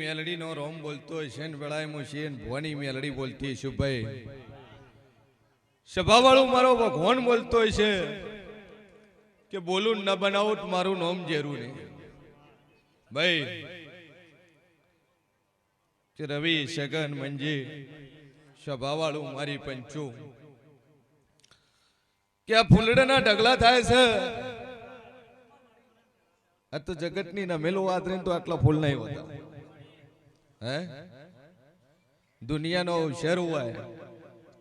મેલડી નો રોમ બોલતો હશે ને વેળાએ હું છે ભવાની મેલડી બોલતી છું ભાઈ. સભા વાળું મારો ભગવાન બોલતો હશે કે બોલું ન બનાવું મારું નામ જેરું નહીં. ભાઈ રવિ, સગન, મંજી સભા વાળું મારી પંચું. કે આ ફૂલડાના ઢગલા થાય છે. આ તો જગતની નમેલું વાત રહીને તો આટલા ફૂલ નહીં હોતા. હે? દુનિયાનો શેર હોય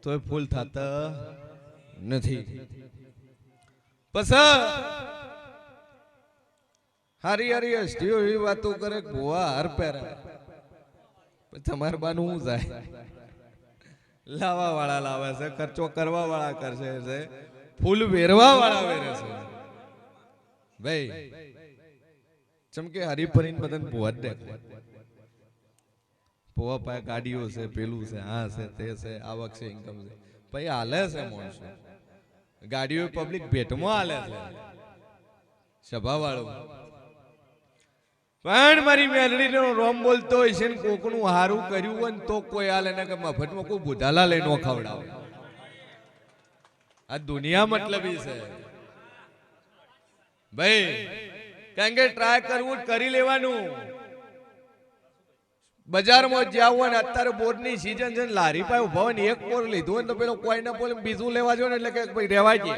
તો ફૂલ થતા નથી. પસ હારી હારી હસ્તીઓ એવી વાતો કરે ભુવા હાર પહેરે. તમારે બાનું શું જાય? લાવા વાળા લાવે છે, ખર્ચો કરવા વાળા કરશે છે. ફૂલ વેરવા વાળા વેરે છે. ભાઈ ચમકે હરીફરીને બધાને ભુવા જ દેખાય. ભુવા પાસે ગાડીઓ છે, પેલું છે, આ છે, તે છે, આવક છે ઇન્કમ છે. પછી હાલે છે માણસો. ગાડીઓ પબ્લિક ભેટમાં હાલે છે. સભા વાળું પણ મારી મેલડી નો રોમ બોલતો હોય છે ને કોકનું હારું કર્યું હોય ને તો કોઈ હાલે ને કે મફતમાં કોઈ બુધાલા લઈને નો ખવડાવે. આ દુનિયા મતલબી છે. ભાઈ, કારણ કે ટ્રાય કરવું કરી લેવાનું. બજારમાં જ્યાં હોય ને અત્યારે બોરની સીઝન છે લારી પાસે ઊભા હોય ને, એક બોર લીધું હોય તો પેલો કોઈ ના બોલે બીજું લેવા જો ને, એટલે કે ભાઈ રહેવા જઈએ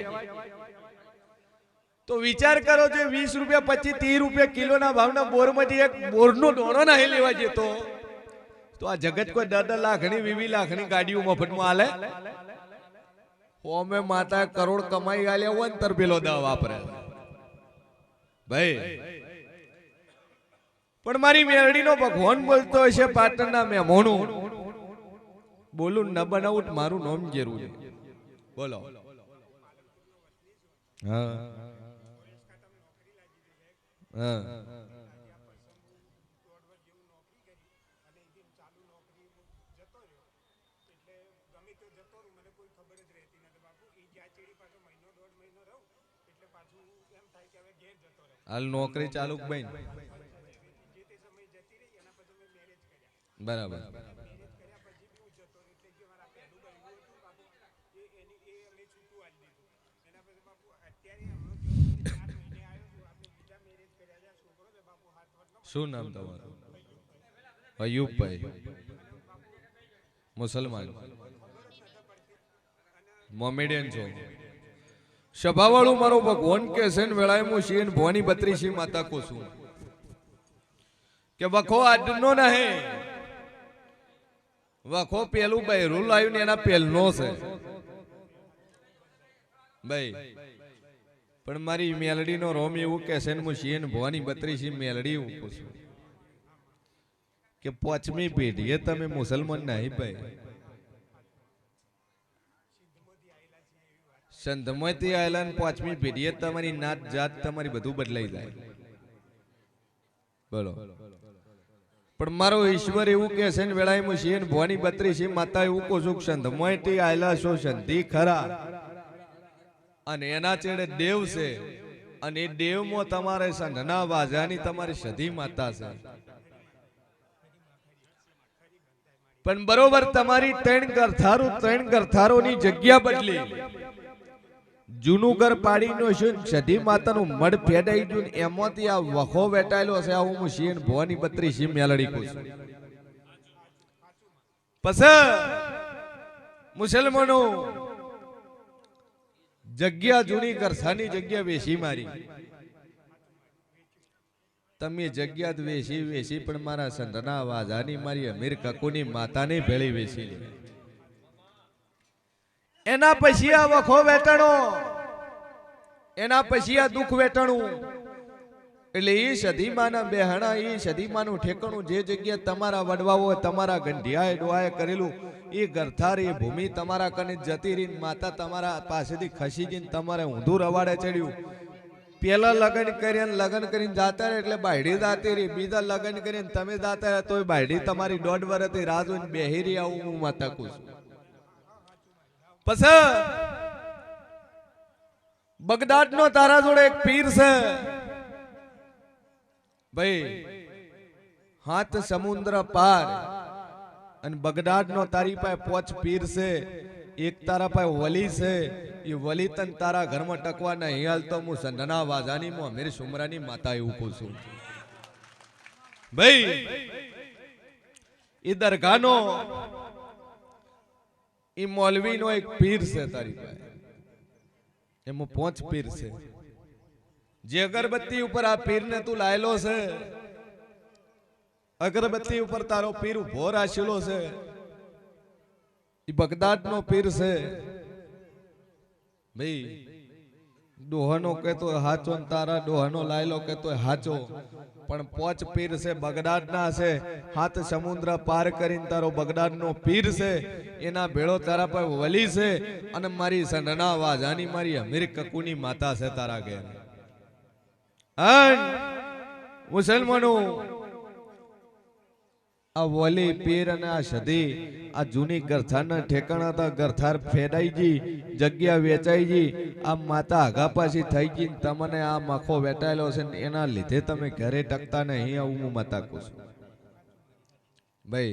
તો વિચાર કરો જે વીસ રૂપિયા, પચીસ, ત્રીસ રૂપિયા કિલોના ભાવના બોરમાંથી એક બોરનો ડોણો નહીં લેવા જતો તો. આ જગત કોઈ દસ દસ લાખની વીવી લાખની ગાડીઓ મફતમાં હાલે? ઓમે માતા કરોડ કમાઈ ગાલ્યા હોય ને તર પેલો દવા વાપરે. ભાઈ પણ મારી મેરડીનો ભગવાન બોલતો હશે પાટણના મહેમાનો. બોલું, ન બનાવું મારું નામ જરૂર બોલો. હા. હા. હાલ નોકરી ચાલુ કે ભાઈ બરાબર. શું નામ તમારું? અયુબભાઈ. મુસલમાન. મોમેડિયન છો. સભાવાળું મારો ભગવાન કે છે ને વેળાએ હું શિયન ભવાની બત્રીસી માતા કો છું. કે વખો આજનો નહે. વખો પેલું બહેરું લાવ્યું ને એના પેલનો છે. ભાઈ, પણ મારી મેલડીનો રોમ એવું કે છે હું શિયન ભવાની બત્રીસી મેલડી એવું પૂછું. કે પાંચમી પેઢીએ તમે મુસલમાન નહીં ભાઈ. સંધમાંથી આયેલા પાંચમી પેઢીએ તમારી નાત જાત તમારી બધું બદલાઈ જાય. બોલો. પણ મારો ઈશ્વર એવું કે છે ને, વેળાએ હું છીએ ભવાની બત્રી બત્રીસી માતા એવું કો સુખ સંત મોટી આયલા છો સંધિ ખરા. અને એના ચેડે દેવ છે. અને એ દેવમાં તમારે સંધના વાજાની તમારી સધી માતા છે. પણ બરોબર તમારી ત્રણ કરથારો ત્રણ કરથારોની જગ્યા બદલી. જૂનું ઘર પાડીનો શું? સધી માતાનું મઢ ફેડાઈ ગયું એમાંથી આ વખો વેટાયેલો છે આ હું શિયન ભવાની બત્રી શી મેલડી કું છું. પસ મુસલમાનો જગ્યા જૂની કરસાની જગ્યા વેસી મારી. તમે જગ્યા વેસી વેસી, પણ મારા સંતના વાજાની મારી અમીર કકુની માતાને ભેળી વેસી લે એના પછી આ વખો વેટણો એના પછી આ દુઃખ વેટણું એટલે એ સધીમાના બેહણા એ સધીમાનું ઠેકાણું જે જગ્યાએ તમારા વડવાઓ તમારા ગંઢિયાએ ડોહાએ કરેલું એ ગરથારી ભૂમિ તમારા કને જતી રહી માતા તમારા પાસેથી ખસી જઈને તમારે ઊંધું રવાડે ચડ્યું. પેલા લગ્ન કરીને લગ્ન કરીને જાતા રહે એટલે બાયડી જાતી રહી. બીજા લગ્ન કરીને તમે જાતા રહ્યા તોય બાયડી તમારી દોઢ વર્ષથી રાહ જોઈને બેહી રહી આવું હું માતા કહું છું. પછી બગદાદ નો તારા જોડે એક પીર છે. ભાઈ, હાથ સમુદ્ર પાર અને બગદાદનો તારી પાસે પોચ પીર છે. એક તારા પાસે વલી છે. એ વલી તન તારા ઘરમાં ટકવા ના હિયાલ તો હું સંધના વાજાની હું અમીર સુમરાની માતા એવું કહું છું. ભાઈ, એ દરગાહનો એ મોલવીનો એક પીર છે તારી પાસે. એમાં પોચ પીર છે. જે અગરબત્તી ઉપર આ પીરને તું લાયેલો છે, અગરબત્તી ઉપર તારો પીર ઊભો રાખેલો છે એ બગદાદનો પીર છે. ભાઈ ડોહનો કહેતો હાચો તારા ડોહનો લાયલો કહેતો હાચો. પણ પોચ પીર છે, બગદાદના છે. હાથ સમુદ્ર પાર કરીને તારો બગદાદનો પીર છે. એના ભેળો તારા પર વલી છે. અને મારી સંડના વાજાની મારી અમીર કકુની માતા છે તારા ઘેર. મુસલમાનો આ વોલી પીર અને આ સધી, આ જૂની ગરથારના ઠેકાણા હતા ગરથાર ફેડાઈ ગઈ જગ્યા વેચાઈ ગઈ આ માતા આગા પાછી થઈ ગઈ તમને આ માખો વેટાયેલો છે એના લીધે તમે ઘરે ટકતા નહીં આવું હું માતા કહું છું. ભાઈ,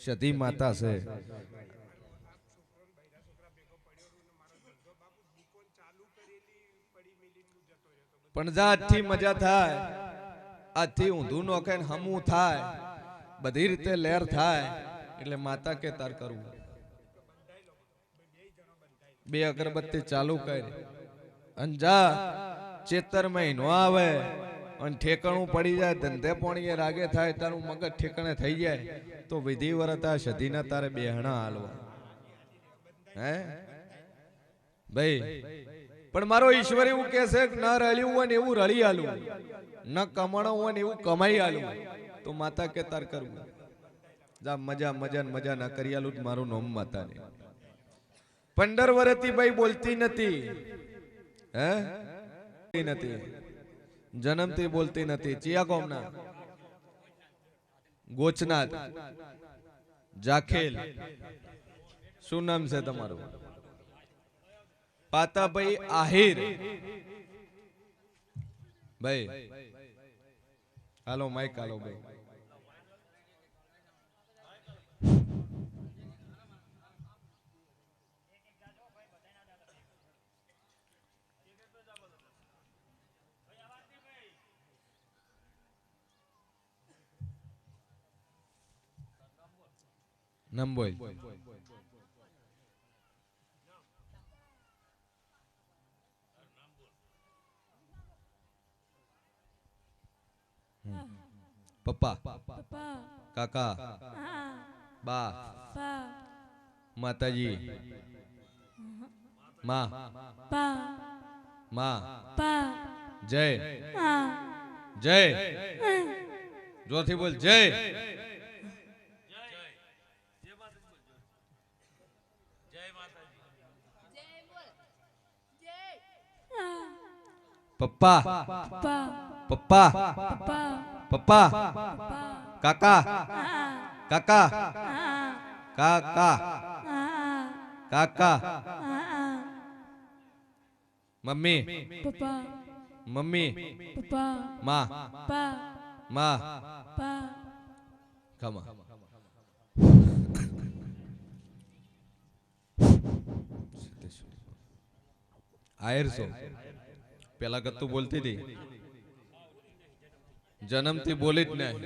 સધી માતા છે. પણ જા આજથી મજા થાય, આજથી ઊંધું નોખે હમું થાય. બધી રીતે લેર થાય એટલે માતા કે તાર કરવું બે અગરબત્તી ચાલુ કરી. અને જા, ચેતર મહિનો આવે. અને ઠેકાણું પડી જાય, ધંધે પોણીએ રાગે થાય, તારું મગજ ઠેકાણે થઈ જાય, તો વિધિ વરતા સધીના તારે બેહણા હાલવા. હે? ભાઈ, પણ મારો ઈશ્વર એવું કે છે કે ન રળ્યું હોય ને એવું રળી હાલવું ન કમાણું હોય ને એવું કમાઈ આલું. તો માતા કે તાર કરવું. જા, મજા મજા મજા ના કરિયાલું મારું નામ માતા ને પંદર વર્ષથી ભાઈ બોલતી નથી. હે? નથી. જન્મથી બોલતી નથી. ચિયા કોમના? ગોચનાથ જાખેલ. શું નામ છે તમારું? પાતાભાઈ આહિર. ભાઈ હાલો માઈક હાલો ભાઈ નામ બોલ પપ્પા. પપ્પા. કાકા. બા. માતાજી. માં. માં. જય. જય. જોરથી બોલ. જય. પપ્પા. પપ્પા. પપ્પા પપ્પા પપ્પા કાકા હા કાકા હા કાકા હા કાકા હા મમ્મી પપ્પા મમ્મી પપ્પા માં પા માં પા ખમા આયર છો પેલા કત્તું બોલતી હતી જન્મથી બોલી જ નહીં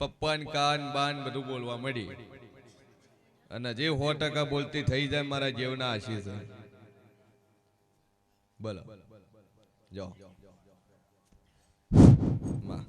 પપ્પા ને કાન, બાન બધું બોલવા મળી અને જે સો ટકા બોલતી થઈ જાય મારા જીવના આશીષ. બોલો. જાઓ માં.